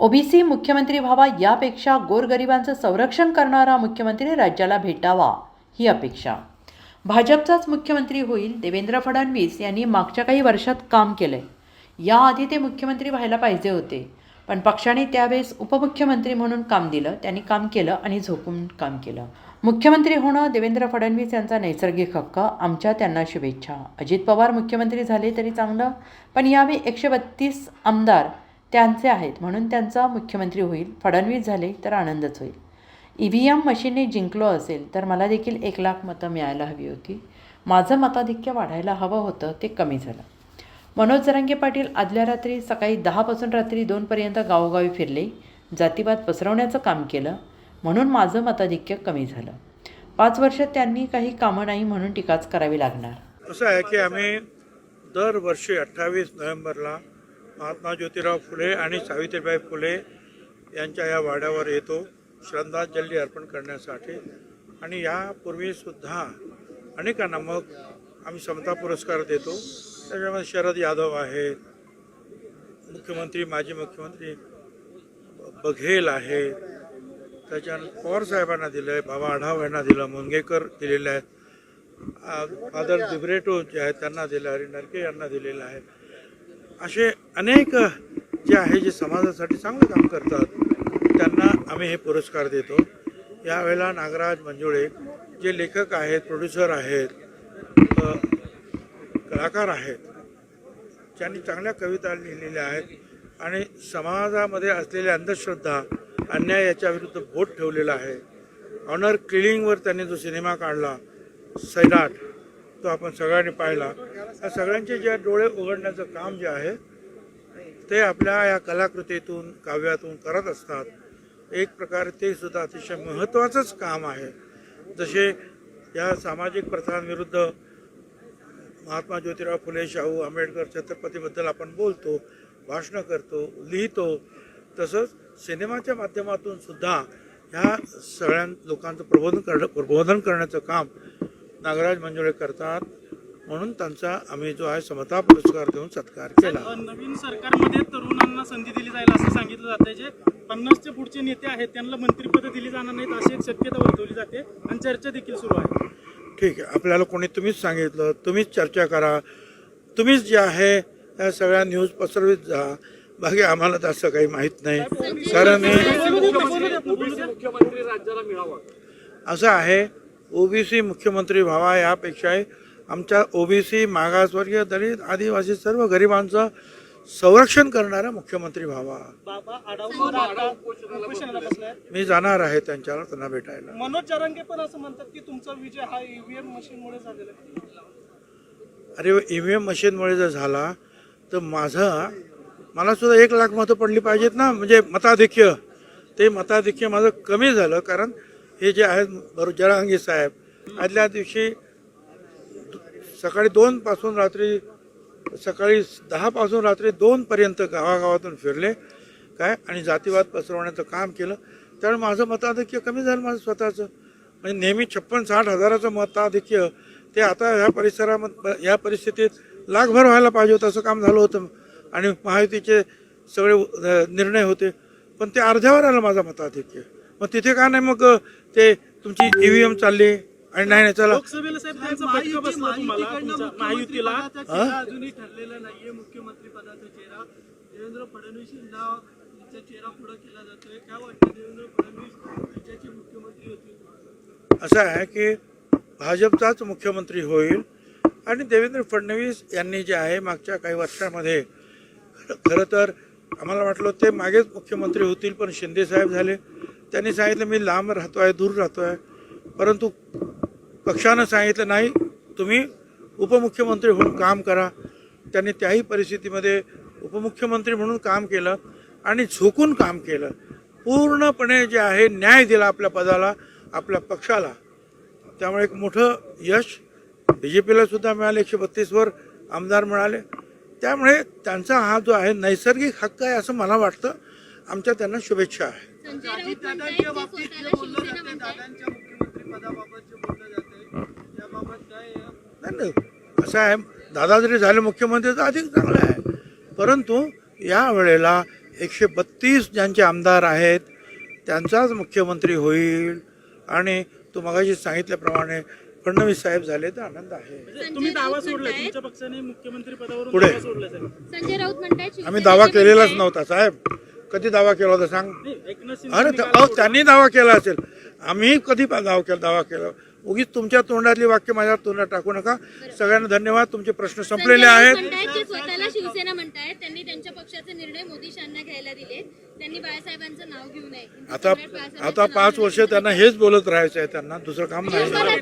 OBC मुख्यमंत्री व्हावा यापेक्षा गोरगरिबांचं संरक्षण करणारा मुख्यमंत्री राज्याला भेटावा ही अपेक्षा. भाजपचाच मुख्यमंत्री होईल देवेंद्र फडणवीस यांनी मागच्या काही वर्षात काम केलंय. याआधी ते मुख्यमंत्री व्हायला पाहिजे होते पण पक्षाने त्यावेळेस उपमुख्यमंत्री म्हणून काम दिलं त्यांनी काम केलं आणि झोपून काम केलं. मुख्यमंत्री होणं देवेंद्र फडणवीस यांचा नैसर्गिक हक्क आमच्या त्यांना शुभेच्छा. अजित पवार मुख्यमंत्री झाले तरी चांगलं पण यावेळी एकशे बत्तीस आमदार त्यांचे आहेत. म्हणून त्यांचा मुख्यमंत्री होईल फडणवीस झाले तर आनंदच होईल. ई व्ही एम मशीनने जिंकलो असेल तर मला देखील एक लाख मतं मिळायला हवी होती. माझं मताधिक्य वाढायला हवं होतं ते कमी झालं. मनोज जरांगे पाटील आदल्या रात्री सकाळी दहापासून रात्री दोनपर्यंत गावोगावी फिरले. जातीवाद पसरवण्याचं काम केलं. म्हणून माझं मताधिक्य कमी झालं. पाच वर्षात त्यांनी काही कामं नाही म्हणून टीकाच करावी लागणार. असं आहे की आम्ही दरवर्षी अठ्ठावीस नोव्हेंबरला महात्मा ज्योतिराव फुले आणि सावित्रीबाई फुले यांच्या या वाड्यावर येतो. श्रद्धांजली अर्पण करण्यासाठी. आणि यापूर्वीसुद्धा अनेकांना मग आम्ही समता पुरस्कार देतो. त्याच्यामध्ये शरद यादव आहेत मुख्यमंत्री माजी मुख्यमंत्री बघेल आहे. त्याच्यानंतर पवार साहेबांना दिलं आहे बाबा आढाव यांना दिलं मुनगेकर दिलेलं आहे फादर दिब्रेटो जे आहेत त्यांना दिलं हरी नरके यांना दिलेलं आहे. असे अनेक जे आहे जे समाजासाठी चांगलं काम करतात त्यांना आम्ही हे पुरस्कार देतो. यावेळेला नागराज मंजुळे जे लेखक आहेत प्रोड्युसर आहेत कलाकार आहेत ज्यांनी चांगल्या कविता लिहिलेल्या आहेत आणि समाजामध्ये असलेल्या अंधश्रद्धा अन्याय याच्या विरुद्ध बोट ठेवलेला आहे. ऑनर किलिंगवर त्यांनी जो सिनेमा काढला सैराट तो आपण सगळ्यांनी पाहिला. या सगळ्यांचे जे डोळे उघडण्याचं काम जे आहे ते आपल्या या कलाकृतीतून काव्यातून करत असतात. एक प्रकारे ते सुद्धा अतिशय महत्त्वाचंच काम आहे. जसे या सामाजिक प्रथांविरुद्ध महात्मा ज्योतिराव फुले शाहू आंबेडकर छत्रपतीबद्दल आपण बोलतो भाषणं करतो लिहितो. तसंच सिनेमाच्या माध्यमातून सुद्धा ह्या सगळ्या लोकांचं प्रबोधन करणं प्रबोधन करण्याचं काम नागराज मंजुळे करतात. म्हणून त्यांचा आम्ही जो आहे समता पुरस्कार देऊन सत्कार केला. नवीन सरकारमध्ये तरुणांना संधी दिली जाईल असं सांगितलं जाते जे पन्नासचे पुढचे नेते आहेत त्यांना मंत्रिपद दिली जाणार नाहीत अशी एक शक्यता वर्तवली जाते आणि चर्चा देखील सुरू आहे. ठीक आहे. आपल्याला कोणी तुम्हीच सांगितलं तुम्हीच चर्चा करा. तुम्हीच जे आहे या सगळ्या न्यूज पसरवीत जा. बाकी आम्हाला तर असं काही माहीत नाही. कारण हे मुख्यमंत्री राज्याला मिळावा. असं आहे ओबीसी मुख्यमंत्री व्हावा यापेक्षाही आमच्या ओबीसी मागासवर्गीय दलित आदिवासी सर्व गरिबांचं संरक्षण करणारा मुख्यमंत्री व्हावा. मी जाणार आहे त्यांच्यावर त्यांना भेटायला. मनोज जरांगे पण असं म्हणतात की तुमचा विजय हा ईव्हीएम मशीनमुळे झालेला अरे ई व्ही एम मशीनमुळे जर झाला तर माझं मला सुद्धा एक लाख मतं पडली पाहिजेत ना. म्हणजे मताधिक्य. ते मताधिक्य माझं कमी झालं कारण हे जे आहेत बरोबर जरांगी साहेब आदल्या दिवशी सकाळी दोनपासून रात्री सकाळी दहापासून रात्री दोनपर्यंत गावागावातून फिरले. काय? आणि जातीवाद पसरवण्याचं काम केलं. त्यामुळे माझं मताधिक्य कमी झालं माझं स्वतःचं. म्हणजे नेहमी छप्पन साठ हजाराचं मताधिक्य ते आता ह्या परिसरामध्ये ह्या परिस्थितीत लाखभर व्हायला पाहिजे होतं असं काम झालं होतं. आणि महायुतीचे सगळे निर्णय होते. पण ते अर्ध्यावर आलं माझं मताधिक्य. मग तिथे का नाही मग ते तुमची ई व्ही एम चालली? आणि नाही नाही चला. लोकसभेला साहेब त्यांचा फटका बसला तुम्हाला तुमच्या महायुतीला. अजूनही ठरलेला नाहीये. मुख्यमंत्री पदाचा चेहरा. देवेंद्र फडणवीसांना त्यांचा चेहरा पुढे केला जातोय. काय वाटतं देवेंद्र फडणवीस राज्याचे मुख्यमंत्री होतील? असं आहे की भाजपचाच मुख्यमंत्री होईल आणि देवेंद्र फडणवीस यांनी जे आहे मागच्या काही वर्षामध्ये खरं खरं तर आम्हाला वाटलं ते मागेच मुख्यमंत्री होतील पण शिंदे साहेब झाले. त्यांनी सांगितलं मी लांब राहतो आहे दूर राहतो आहे परंतु पक्षानं सांगितलं नाही तुम्ही उपमुख्यमंत्री म्हणून काम करा. त्यांनी त्याही परिस्थितीमध्ये उपमुख्यमंत्री म्हणून काम केलं आणि झोकून काम केलं. पूर्णपणे जे आहे न्याय दिला आपल्या पदाला आपल्या पक्षाला. त्यामुळे एक मोठं यश बी जे पीला सुद्धा मिळालं एकशे बत्तीसवर आमदार मिळाले. त्यामुळे त्यांचा हा जो आहे नैसर्गिक हक्क आहे असं मला वाटतं. आमच्या त्यांना शुभेच्छा आहे. दादांच्या बाबतीत जे बोललं जाते दादांच्या मुख्यमंत्री पदाबाबत जे बोललं जाते याबाबत काय नाही नाही. असं आहे दादा जरी झाले मुख्यमंत्री तर अधिक चांगलं आहे. परंतु या वेळेला एकशे बत्तीस ज्यांचे आमदार आहेत त्यांचाच मुख्यमंत्री होईल. आणि तू मगाशी सांगितल्याप्रमाणे फडणवीस साहेब झाले तर आनंद आहे. म्हणजे तुम्ही दावा सोडलाय तुमच्या पक्षाने मुख्यमंत्री पदावरून पुढे. संजय राऊत आम्ही दावा केलेलाच नव्हता साहेब. कधी दावा केला होता सांग? अरे अहो, त्यांनी दावा केला असेल. आम्ही कधी पा- दावा केला दावा केला? उगीच तुमच्या तोंडातली वाक्य माझ्या तोंडात टाकू नका. सगळ्यांना धन्यवाद. तुमचे प्रश्न संपलेले आहेत. म्हणतायत की स्वतःला शिवसेना म्हणतायत. त्यांनी त्यांच्या पक्षाचे निर्णय मोदी शांना घ्यायला दिले. त्यांनी बाळासाहेबांचं नाव घेऊ नये. आता आता पाच वर्ष. त्यांना हेच बोलत राहायचं आहे त्यांना. दुसरं काम नाही.